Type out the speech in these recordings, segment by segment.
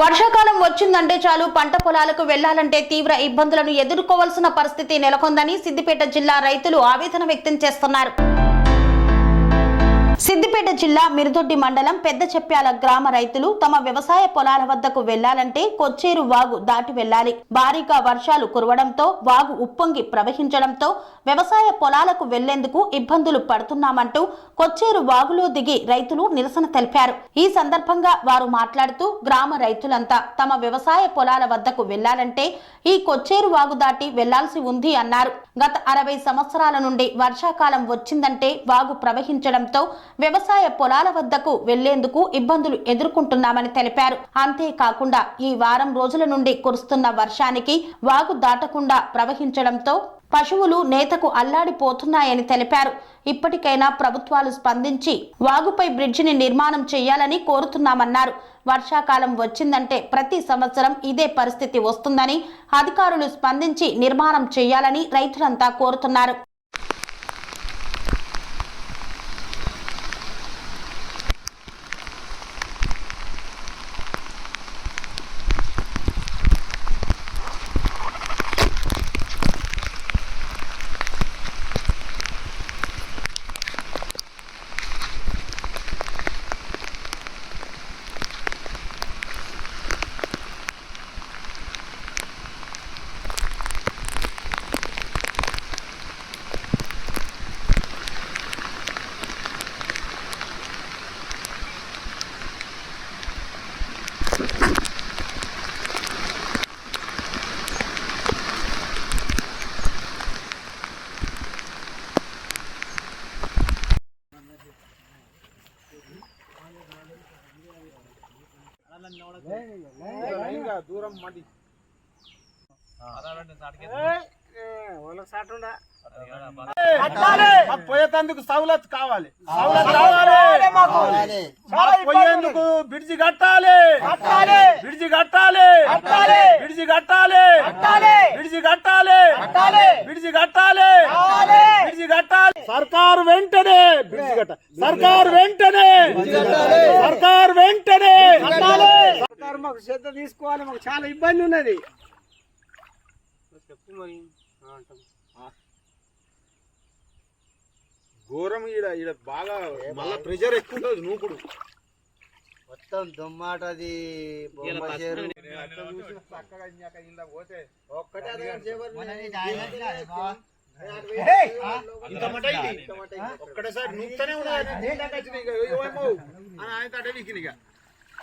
వర్షాకాలం వచ్చిందంటే చాలు. పంట పొలాలకు వెళ్ళాలంటే తీవ్ర ఇబ్బందులను ఎదుర్కోవాల్సిన పరిస్థితి నెలకొందని సిద్దిపేట జిల్లా రైతులు ఆవేదన వ్యక్తం చేస్తున్నారు. సిద్దిపేట జిల్లా మిరుదొడ్డి మండలం పెద్ద చెప్పాల గ్రామ రైతులు తమ వ్యవసాయ పొలాల వద్దకు వెళ్ళాలంటే కొచ్చేరు వాగు దాటి వెళ్ళాలి. భారీగా వర్షాలు కురవడంతో వాగు ఉప్పొంగి ప్రవహించడంతో వ్యవసాయ పొలాలకు వెళ్ళేందుకు ఇబ్బందులు పడుతున్నామంటూ కొచ్చేరు వాగులో దిగి రైతులు నిరసన తెలిపారు. ఈ సందర్భంగా వారు మాట్లాడుతూ గ్రామ రైతులంతా తమ వ్యవసాయ పొలాల వద్దకు వెళ్ళాలంటే ఈ కొచ్చేరు వాగు దాటి వెళ్ళాల్సి ఉంది అన్నారు. గత అరవై సంవత్సరాల నుండి వర్షాకాలం వచ్చిందంటే వాగు ప్రవహించడంతో వ్యవసాయ పొలాల వద్దకు వెళ్ళేందుకు ఇబ్బందులు ఎదుర్కొంటున్నామని తెలిపారు. అంతేకాకుండా ఈ వారం రోజుల నుండి కురుస్తున్న వర్షానికి వాగు దాటకుండా ప్రవహించడంతో పశువులు నేతకు అల్లాడిపోతున్నాయని తెలిపారు. ఇప్పటికైనా ప్రభుత్వాలు స్పందించి వాగుపై బ్రిడ్జిని నిర్మాణం చేయాలని కోరుతున్నామన్నారు. వర్షాకాలం వచ్చిందంటే ప్రతి సంవత్సరం ఇదే పరిస్థితి వస్తుందని అధికారులు స్పందించి నిర్మాణం చేయాలని రైతులంతా కోరుతున్నారు. దూరం మడి. మాకు పోయేటందుకు సౌలత్ కావాలి. సౌలత్ కావాలి. మాకు. పోయేందుకు బ్రిడ్జి కట్టాలి. బ్రిడ్జి కట్టాలి. బ్రిడ్జి కట్టాలి. బ్రిడ్జి కట్టాలి. బ్రిడ్జి కట్టాలి. బ్రిడ్జి కట్టాలి. సర్కారు వెంటనే బ్రిడ్జి కట్ట సర్కారు వెంటనే సర్కారు కట్టాలి. మాకు శ్రద్ధ తీసుకోవాలి మాకు చాలా ఇబ్బంది ఉన్నది. ఘోరం ఈడ ఈడ బాగా మళ్ళా ప్రెషర్ ఎక్కువ ఉంటుంది నూకుడు మొత్తం దుమ్మాటది బొమ్మచేరు ఒక్కటే. ఒక్కటేసారి నూకుతూనే అని ఆయన తటే వీకింది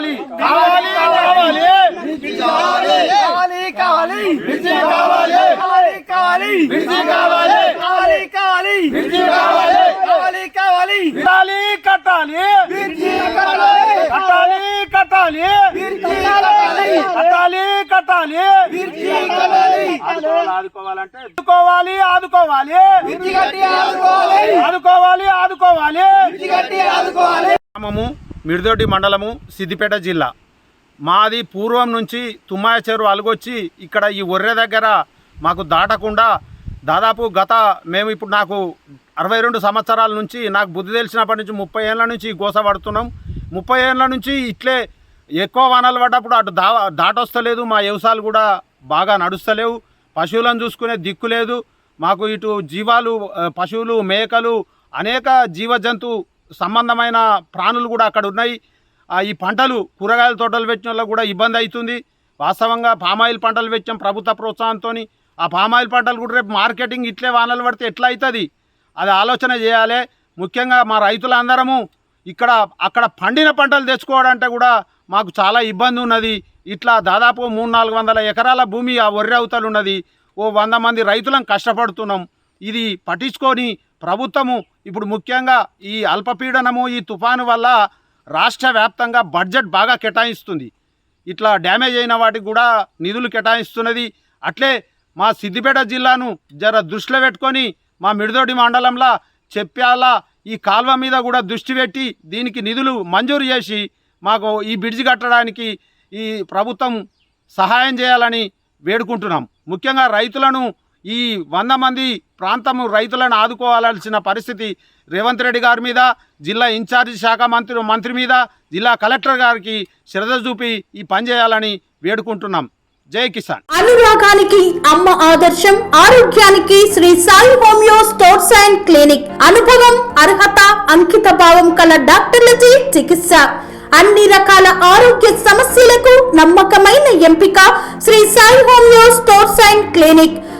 కావాలి. కావాలి కావాలి. కావాలి. కావాలి. కావాలి కావాలి. కావాలి. కావాలి. కావాలి కావాలి. కావాలి. కట్టాలి కట్టాలి. కట్టాలి. కట్టాలి కట్టాలి. కట్టాలి. ఆదుకోవాలి, ఆదుకోవాలంటే ఆదుకోవాలి ఆదుకోవాలి. ఆదుకోవాలి. ఆదుకోవాలి. గ్రామము మిడిదొడ్డి మండలము సిద్దిపేట జిల్లా. మాది పూర్వం నుంచి తుమ్మాయ చెరువు అలుగొచ్చి ఇక్కడ ఈ ఒర్రె దగ్గర మాకు దాటకుండా దాదాపు గత మేము ఇప్పుడు నాకు అరవై రెండు సంవత్సరాల నుంచి నాకు బుద్ధి తెలిసినప్పటి నుంచి ముప్పై ఏళ్ళ నుంచి గోస పడుతున్నాం. ముప్పై ఏళ్ళ నుంచి ఇట్లే ఎక్కువ వానలు పడ్డప్పుడు అటు దా దాటొస్తలేదు మా వ్యవసాయాలు కూడా బాగా నడుస్తలేవు. పశువులను చూసుకునే దిక్కు లేదు. మాకు ఇటు జీవాలు పశువులు మేకలు అనేక జీవజంతు సంబంధమైన ప్రాణులు కూడా అక్కడ ఉన్నాయి. ఈ పంటలు కూరగాయల తోటలు పెట్టిన వల్ల కూడా ఇబ్బంది అవుతుంది. వాస్తవంగా పామాయిల్ పంటలు పెట్టాం ప్రభుత్వ ప్రోత్సాహంతో ఆ పామాయిల్ పంటలు కూడా రేపు మార్కెటింగ్ ఇట్లే వానలు పడితే ఎట్లా అవుతుంది? అది ఆలోచన చేయాలి. ముఖ్యంగా మా రైతులందరము ఇక్కడ అక్కడ పండిన పంటలు తెచ్చుకోవడంటే కూడా మాకు చాలా ఇబ్బంది ఉన్నది. ఇట్లా దాదాపు మూడు నాలుగు వందల ఎకరాల భూమి ఆ ఒర్రె అవతలు ఉన్నది ఓ వంద మంది రైతులం కష్టపడుతున్నాం. ఇది పట్టించుకొని ప్రభుత్వము ఇప్పుడు ముఖ్యంగా ఈ అల్పపీడనము ఈ తుఫాను వల్ల రాష్ట్ర వ్యాప్తంగా బడ్జెట్ బాగా కేటాయిస్తుంది. ఇట్లా డ్యామేజ్ అయిన వాటికి కూడా నిధులు కేటాయిస్తున్నది. అట్లే మా సిద్దిపేట జిల్లాను జర దృష్టిలో పెట్టుకొని మా మిడిదొడి మండలంలో చెప్పాల ఈ కాల్వ మీద కూడా దృష్టి పెట్టి దీనికి నిధులు మంజూరు చేసి మాకు ఈ బ్రిడ్జి కట్టడానికి ఈ ప్రభుత్వం సహాయం చేయాలని వేడుకుంటున్నాం. ముఖ్యంగా రైతులను ఈ వంద మంది ప్రాంతము రైతులను ఆదుకోవాల్సిన పరిస్థితి రేవంత్ రెడ్డి గారి మీద జిల్లా ఇన్ఛార్జి శాఖ మంత్రి మంత్రి మీద జిల్లా కలెక్టర్ గారికి శ్రద్ధ చూపి ఈ పని చేయాలని వేడుకుంటున్నాం. జై కిసాన్. అనురాగానికి అమ్మ ఆదర్శం ఆరోగ్యానికి Shri Sai homeo stores and clinic. అనుభవం అర్హత అంకిత భావం కల డాక్టర్లచే చికిత్స. అన్ని రకాల ఆరోగ్య సమస్యలకు నమ్మకమైన ఎంపిక Shri Sai homeo stores and clinic.